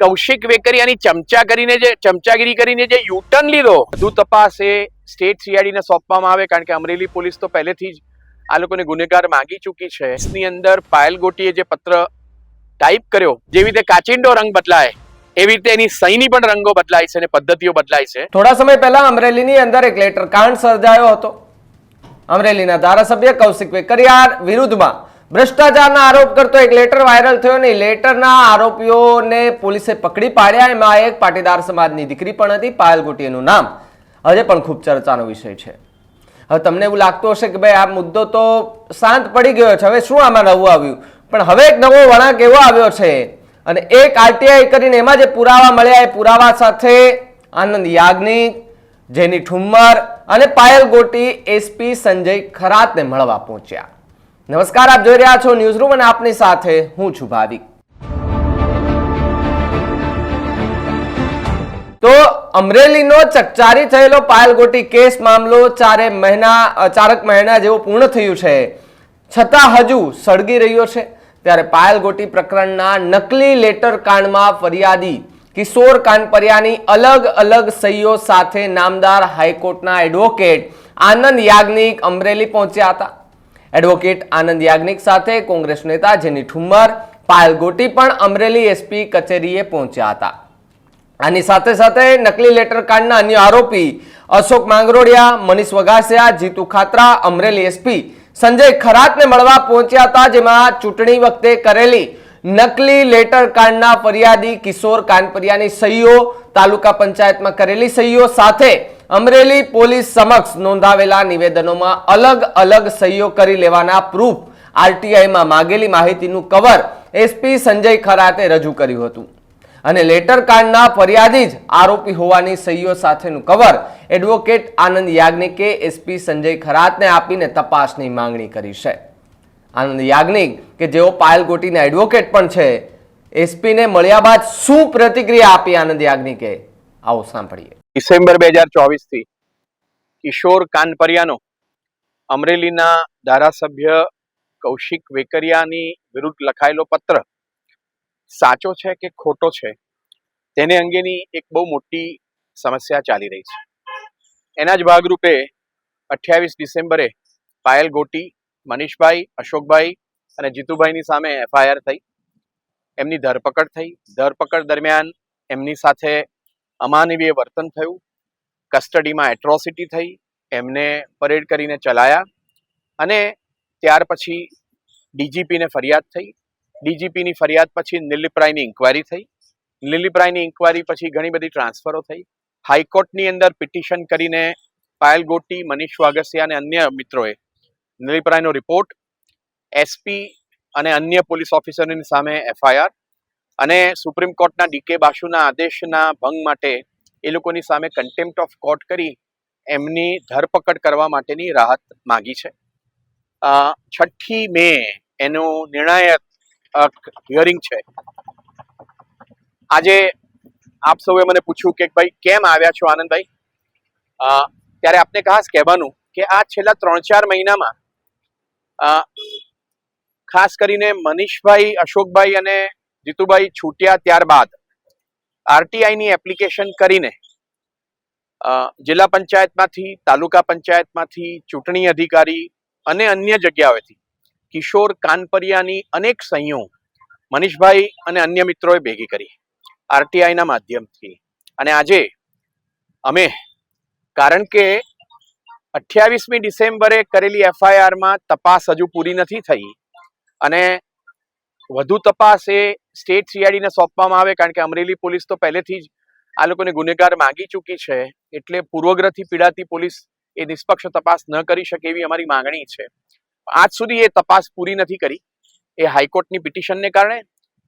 કૌશિક વેકરિયાની ચમચા કરીને જે, ચમચાગીરી કરીને જે યુટર્ન લીધો, વધુ તપાસ એ સ્ટેટ સીઆઈડીને સોંપવામાં આવે, કારણ કે અમરેલી પોલીસ તો પહેલેથી જ આ લોકોને ગુનેગાર માગી ચૂકી છે. ની અંદર પાયલ ગોટીએ જે પત્ર ટાઈપ કર્યો જેવી રીતે કાચિંડો રંગ બદલાય, એવી રીતે એની સહીની પણ રંગો બદલાય છે અને પદ્ધતિઓ બદલાય છે. થોડા સમય પહેલા અમરેલીની અંદર એક લેટર કાંડ સર્જાયો હતો. અમરેલીના ધારાસભ્ય કૌશિક વેકરિયા વિરુદ્ધમાં ભ્રષ્ટાચારના આરોપ કરતો એક લેટર વાયરલ થયો ને લેટરના આરોપીઓને પોલીસે પકડી પાડ્યા. એમાં એક પાટીદાર સમાજની દીકરી પણ હતી, પાયલ ગોટીનું નામ. હજે પણ ખૂબ ચર્ચાનો વિષય છે. હવે તમને એવું લાગતું હશે કે ભાઈ આ મુદ્દો તો શાંત પડી ગયો છે. હવે શું આમાં નવું આવ્યું? પણ હવે એક નવો વળાંક એવો આવ્યો છે અને એક આરટીઆઈ કરીને એમાં જે પુરાવા મળ્યા, એ પુરાવા સાથે આનંદ યાજ્ઞિક, જેની ઠુમ્મર અને પાયલ ગોટી એસપી સંજય ખરાતને મળવા પહોંચ્યા. નમસ્કાર, આપ જોઈ રહ્યા છો ન્યૂઝ રૂમ અને આપની સાથે હું છું ભાવિક. તો અમરેલીનો ચકચારી થયેલો પાયલગોટી કેસ મામલો ચારે મહિના ચારક મહિના જેવો પૂર્ણ થયું છે. છતાં હજુ સળગી રહ્યો છે. ત્યારે પાયલગોટી પ્રકરણના નકલી લેટર કાંડમાં ફરિયાદી કિશોર કાનપરિયાની અલગ અલગ સહીઓ સાથે નામદાર હાઈકોર્ટના એડવોકેટ આનંદ યાજ્ઞિક અમરેલી પહોંચ્યા હતા. એડવોકેટ આનંદ યાજ્ઞિક સાથે કોંગ્રેસ નેતા જેની ઠુમ્મર પાયલ ગોટી પણ અમરેલી એસપી કચેરીએ પહોંચ્યા હતા. આની સાથે સાથે નકલી લેટર કાંડના અન્ય આરોપી અશોક માંગરોડિયા, મનીષ વગાસિયા જીતુ ખાતરા, અમરેલી એસપી સંજય ખરાતને મળવા પહોંચ્યા હતા, જેમાં ચૂંટણી વખતે કરેલી નકલી લેટર કાંડના ફરિયાદી કિશોર કાનપરિયાની સહીઓ, તાલુકા પંચાયતમાં કરેલી સહીઓ સાથે અમરેલી પોલીસ સમક્ષ નોંધાવેલા નિવેદનોમાં અલગ અલગ સહીઓ કરી લેવાના પ્રૂફ આરટીઆઈમાં માગેલી માહિતીનું કવર એસપી સંજય ખરાતે રજૂ કર્યું હતું. અને લેટર કાર્ડના ફરિયાદી જ આરોપી હોવાની સહીઓ સાથેનું કવર એડવોકેટ આનંદ યાજ્ઞિકે એસપી સંજય ખરાતને આપીને તપાસની માંગણી કરી છે. આનંદ યાજ્ઞિક, કે જેઓ પાયલ ગોટીના એડવોકેટ પણ છે, એસપીને મળ્યા બાદ શું પ્રતિક્રિયા આપી આનંદ યાજ્ઞિકે? આવો સાંભળીએ. ડિસેમ્બર બે હજાર ચોવીસથી કિશોર કાનપરિયાનો અમરેલીના ધારાસભ્ય કૌશિક વેકરિયાની વિરુદ્ધ લખાયેલો પત્ર સાચો છે કે ખોટો છે? તેને અંગેની એક બહુ મોટી સમસ્યા ચાલી રહી છે. એના જ ભાગરૂપે અઠ્યાવીસ ડિસેમ્બરે પાયલ ગોટી, મનીષભાઈ, અશોકભાઈ અને જીતુભાઈની સામે એફઆઈઆર થઈ. એમની ધરપકડ થઈ. ધરપકડ દરમિયાન એમની સાથે અમાનવીય વર્તન થયું. કસ્ટડીમાં એટ્રોસિટી થઈ, એમને પરેડ કરીને ચલાયા અને ત્યાર પછી ડીજીપીને ફરિયાદ થઈ. ડીજીપીની ફરિયાદ પછી નિલીપરાયની ઇન્કવાયરી થઈ. નિલીપરાયની ઇન્કવાયરી પછી ઘણી બધી ટ્રાન્સફરો થઈ. હાઈકોર્ટની અંદર પિટિશન કરીને પાયલ ગોટી, મનીષ વાગસિયા અને અન્ય મિત્રોએ નિલીપરાયનો રિપોર્ટ એસપી અને અન્ય પોલીસ ઓફિસરોની સામે એફઆઈઆર અને સુપ્રીમ કોર્ટના ડીકે બાસુના આદેશના ભંગ માટે એ લોકોની સામે કન્ટેમ્પ્ટ ઓફ કોર્ટ કરી એમની ધરપકડ કરવા માટેની રાહત માગી છે. છઠ્ઠી મે એનું નિર્ણાયક હિયરિંગ છે. આજે આપ સૌએ મને પૂછ્યું કે ભાઈ કેમ આવ્યા છો આનંદભાઈ? ત્યારે આપને ખાસ કહેવાનું કે આ છેલ્લા ત્રણ ચાર મહિનામાં ખાસ કરીને મનીષભાઈ, અશોકભાઈ અને જીતુભાઈ છૂટ્યા ત્યારબાદ આરટીઆઈની એપ્લિકેશન કરીને જિલ્લા પંચાયતમાંથી, તાલુકા પંચાયતમાંથી ચૂંટણી અધિકારી અને અન્ય જગ્યાઓથી કિશોર કાનપરિયાની અનેક સંયો મનીષભાઈ અને અન્ય મિત્રોએ ભેગી કરી આરટીઆઈના માધ્યમથી. અને આજે અમે, કારણ કે અઠ્યાવીસમી ડિસેમ્બરે કરેલી એફઆઈઆરમાં તપાસ હજુ પૂરી નથી થઈ અને વધુ તપાસ એ સ્ટેટ સીઆઈડીને સોંપવામાં આવે કારણ કે અમરેલી પોલીસ તો પહેલેથી જ આ લોકોને ગુનેગાર માગી ચૂકી છે, એટલે પૂર્વગ્રહથી પીડાતી પોલીસ એ નિષ્પક્ષ તપાસ ન કરી શકે એવી અમારી માંગણી છે. આજ સુધી એ તપાસ પૂરી નથી કરી. એ હાઈકોર્ટની પિટિશનને કારણે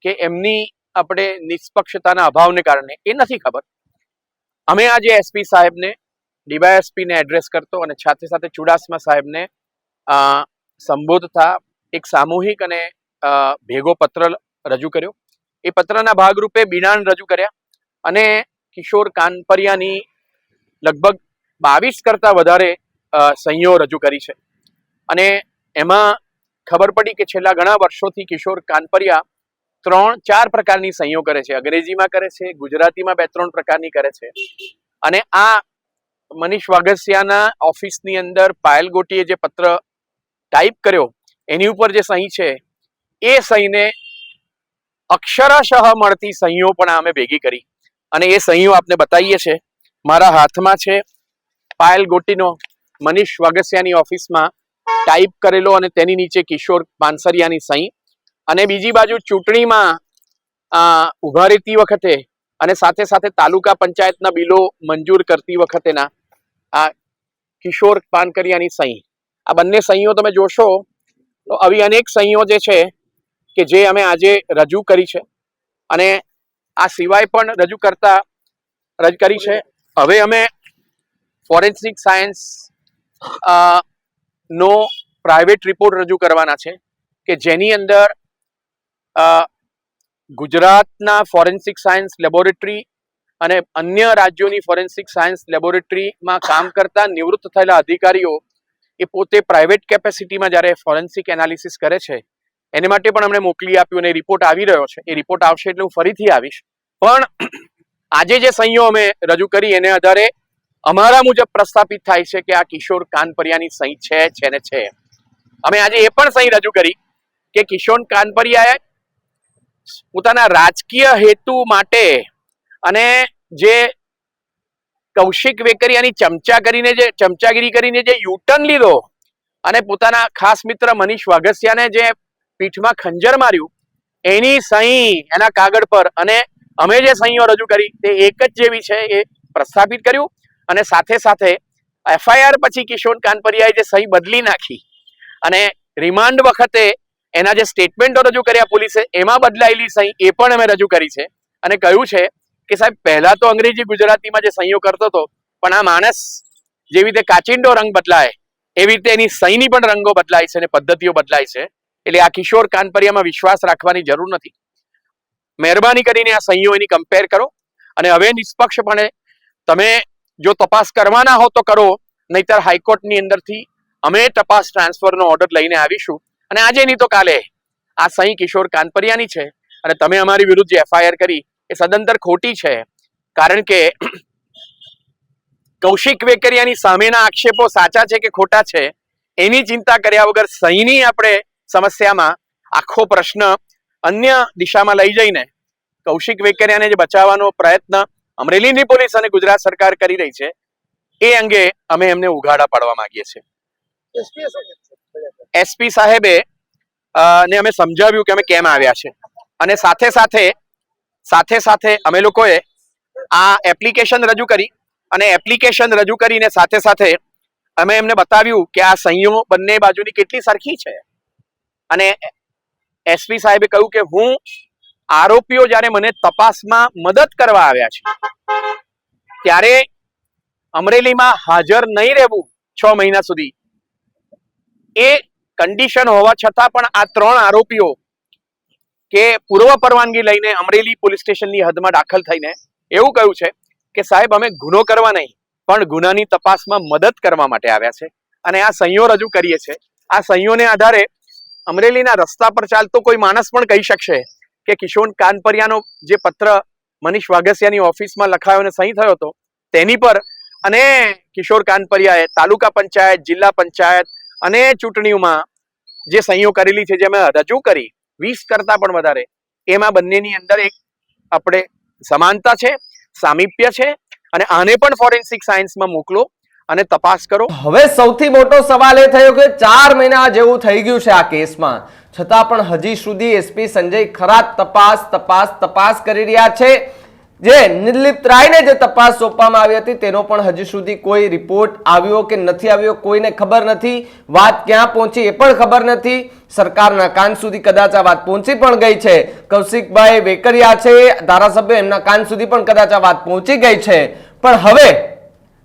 કે એમની આપણે નિષ્પક્ષતાના અભાવને કારણે એ નથી ખબર. અમે આજે એસપી સાહેબને, ડીવાયએસપીને એડ્રેસ કરતો અને સાથે સાથે ચુડાસમા સાહેબને સંબોધતા એક સામૂહિક અને ભેગો પત્ર રજૂ કર્યો. એ પત્રના ભાગરૂપે બિડાણ રજૂ કર્યા અને કિશોર કાનપરિયાની લગભગ બાવીસ કરતાં વધારે સહીઓ રજૂ કરી છે. અને એમાં ખબર પડી કે છેલ્લા ઘણા વર્ષોથી કિશોર કાનપરિયા ત્રણ, ચાર પ્રકારની સહીઓ કરે છે. અંગ્રેજીમાં કરે છે, ગુજરાતીમાં બે, ત્રણ પ્રકારની કરે છે. અને આ મનીષ વાગસિયાના ઓફિસની અંદર પાયલ ગોટીએ જે પત્ર ટાઈપ કર્યો, એની ઉપર જે સહી છે, એ સહીને અક્ષરશઃ મળતી સહીઓ પણ અમે ભેગી કરી. અને એ સહીઓ આપને બતાવીએ છે. મારા હાથમાં છે પાયલ ગોટીનો. મનીષ વાગસિયાની ઓફિસમાં ટાઈપ કરેલો અને તેની નીચે કિશોર પાનસરિયાની સહી અને બીજી બાજુ ચૂંટણીમાં ઊભા રહેતી વખતે અને સાથે સાથે તાલુકા પંચાયતના બિલો મંજૂર કરતી વખતેના આ કિશોર પાનકરિયાની સહી આ બંને સહીઓ તમે જોશો તો આવી અનેક સહીઓ જે છે કે જે અમે આજે રજૂ કરી છે. અને આ સિવાય પણ રજૂ કરતા રજૂ કરી છે. હવે અમે ફોરેન્સિક સાયન્સ નો પ્રાઇવેટ રિપોર્ટ રજૂ કરવાના છે કે જેની અંદર ગુજરાતના ફોરેન્સિક સાયન્સ લેબોરેટરી અને અન્ય રાજ્યોની ફોરેન્સિક સાયન્સ લેબોરેટરીમાં કામ કરતા નિવૃત્ત થયેલા અધિકારીઓ એ પોતે પ્રાઇવેટ કેપેસિટીમાં જ્યારે ફોરેન્સિક એનાલિસિસ કરે છે એને માટે પણ અમને મોકલી આપ્યું અને રિપોર્ટ આવી રહ્યો છે. એ રિપોર્ટ આવશે એટલે હું ફરીથી આવીશ. પણ આજે જે સંયો અમે રજૂ કરી, એને આધારે અમારા મુજબ પ્રસ્થાપિત થાય છે કે આ કિશોર કાનપરિયાની સહી છે છે ને છે. અમે આજે એ પણ સહી રજૂ કરી કે કિશોર કાનપરિયાએ પોતાના રાજકીય હેતુ માટે અને જે કૌશિક વેકરિયાની ચમચા કરીને જે, ચમચાગીરી કરીને જે યુટર્ન લીધો અને પોતાના ખાસ મિત્ર મનીષ વાઘસિયાને જે પીઠમાં ખંજર માર્યું. એની સહી એના કાગળ પર અને અમે જે સહીઓ રજૂ કરી તે એક જ જેવી છે એ પ્રસ્થાપિત કર્યું. અને સાથે સાથે એફઆઈઆર પછી કિશોર કાનપરિયાએ જે સહી બદલી નાખી અને રિમાન્ડ વખતે એના જે સ્ટેટમેન્ટો રજૂ કર્યા પોલીસે એમાં બદલાયેલી સહી એ પણ અમે રજૂ કરી છે. અને કહ્યું છે કે સાહેબ, પહેલા તો અંગ્રેજી ગુજરાતીમાં જે સહીઓ કરતો હતો, પણ આ માણસ જેવી રીતે કાચિંડો રંગ બદલાય, એવી રીતે એની સહીની પણ રંગો બદલાય છે અને પદ્ધતિઓ બદલાય છે. એટલે આ કિશોર કાનપરિયામાં વિશ્વાસ રાખવાની જરૂર નથી. મહેરબાની કરીને આ સહીઓ કમ્પેર કરો અને હવે નિષ્પક્ષપણે તમે જો તપાસ કરવાના હો તો કરો, નહીતર હાઈકોર્ટની અંદરથી અમે તપાસ ટ્રાન્સફરનો ઓર્ડર લઈને આવીશું. અને આજે નહીં તો કાલે. આ સહી કિશોર કાનપરિયાની છે અને તમે અમારી વિરુદ્ધ જે એફઆઈઆર કરી એ સદંતર ખોટી છે. કારણ કે કૌશિક વેકરિયાની સામેના આક્ષેપો સાચા છે કે ખોટા છે, એની ચિંતા કર્યા વગર સહીની આપણે સમસ્યામાં આખો પ્રશ્ન અન્ય દિશામાં લઈ જઈને કૌશિક વેકરિયાને જે બચાવવાનો પ્રયત્ન અમરેલીની પોલીસ અને ગુજરાત સરકાર કરી રહી છે, એ અંગે અમે એમને ઉઘાડા પાડવા માંગીએ છીએ. એસપી સાહેબે ને અમે સમજાવ્યું કે અમે કેમ આવ્યા છે. અને સાથે સાથે સાથે સાથે અમે લોકોએ આ એપ્લિકેશન રજૂ કરી અને એપ્લિકેશન રજૂ કરીને સાથે સાથે અમે એમને બતાવ્યું કે આ સહીઓ બંને બાજુની કેટલી સરખી છે. અને એસપી સાહેબે કહ્યું કે હું આરોપીઓ જ્યારે મને તપાસમાં મદદ કરવા આવ્યા છે, ત્યારે અમરેલીમાં હાજર નહીં રહેવું છ મહિના સુધી એ કન્ડિશન હોવા છતાં પણ આ ત્રણ આરોપીઓ કે પૂર્વ પરવાનગી લઈને અમરેલી પોલીસ સ્ટેશનની હદમાં દાખલ થઈને એવું કહ્યું છે કે સાહેબ, અમે ગુનો કરવા નહીં, પણ ગુનાની તપાસમાં મદદ કરવા માટે આવ્યા છે. અને આ સહીઓ રજૂ કરીએ છે આ સહીઓને આધારે અમરેલીના રસ્તા પર ચાલતો કોઈ માણસ પણ કહી શકશે કે કિશોર કાનપરિયાનો જે પત્ર મનીષ વાઘસિયાની ઓફિસમાં લખાયો અને સહી થયો હતો, તેની પર અને કિશોર કાનપરિયાએ તાલુકા પંચાયત, જિલ્લા પંચાયત અને ચૂંટણીઓમાં જે સહીઓ કરેલી છે, જે અમે રજૂ કરી, વીસ કરતા પણ વધારે, એમાં બંનેની અંદર એક આપણે સમાનતા છે, સામીપ્ય છે અને આને પણ ફોરેન્સિક સાયન્સમાં મોકલો. અને તપાસ કરો. હવે સૌથી મોટો સવાલ એ થયો કે ચાર મહિના જેવું થઈ ગયું છે આ કેસમાં. છતાં પણ હજી સુધી એસપી સંજય ખરા તપાસ તપાસ તપાસ કરી રહ્યા છે. જે નિર્લિપ્ત રાયને જે તપાસ સોંપવામાં આવી હતી, તેનો પણ હજી સુધી કોઈ રિપોર્ટ આવ્યો કે નથી આવ્યો કોઈને ખબર નથી. વાત ક્યાં પહોંચી એ પણ ખબર નથી. સરકારના કાન સુધી કદાચ આ વાત પહોંચી પણ ગઈ છે. કૌશિકભાઈ વેકરિયા છે, ધારાસભ્ય એમના કાન સુધી પણ કદાચ આ વાત પહોંચી ગઈ છે. પણ હવે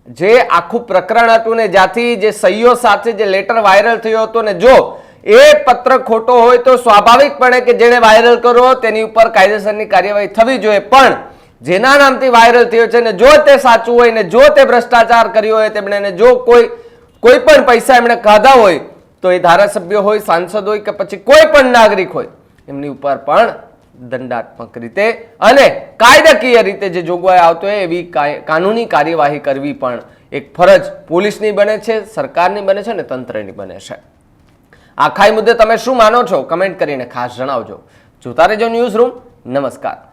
જે આખું પ્રકરણ હતું ને જ્યાંથી જે સહીઓ સાથે જે લેટર વાયરલ થયો હતો ને જો એ પત્ર ખોટો હોય તો સ્વાભાવિકપણે કે જેણે વાયરલ કર્યો તેની ઉપર કાયદેસરની કાર્યવાહી થવી જોઈએ. પણ જેના નામથી વાયરલ થયો છે ને જો તે સાચું હોય ને જો તે ભ્રષ્ટાચાર કર્યો હોય તેમણે જો કોઈ કોઈ પણ પૈસા એમણે ખાધા હોય તો એ ધારાસભ્ય હોય, સાંસદ હોય કે પછી કોઈ પણ નાગરિક હોય, એમની ઉપર પણ દંડાત્મક રીતે અને કાયદાકીય રીતે જે જોગવાઈ આવતો હોય એવી કાનૂની કાર્યવાહી કરવી પણ એક ફરજ પોલીસની બને છે, સરકારની બને છે અને તંત્રની બને છે. આ મુદ્દે તમે શું માનો છો? કમેન્ટ કરીને ખાસ જણાવજો. જોતા રહેજો ન્યૂઝ રૂમ. નમસ્કાર.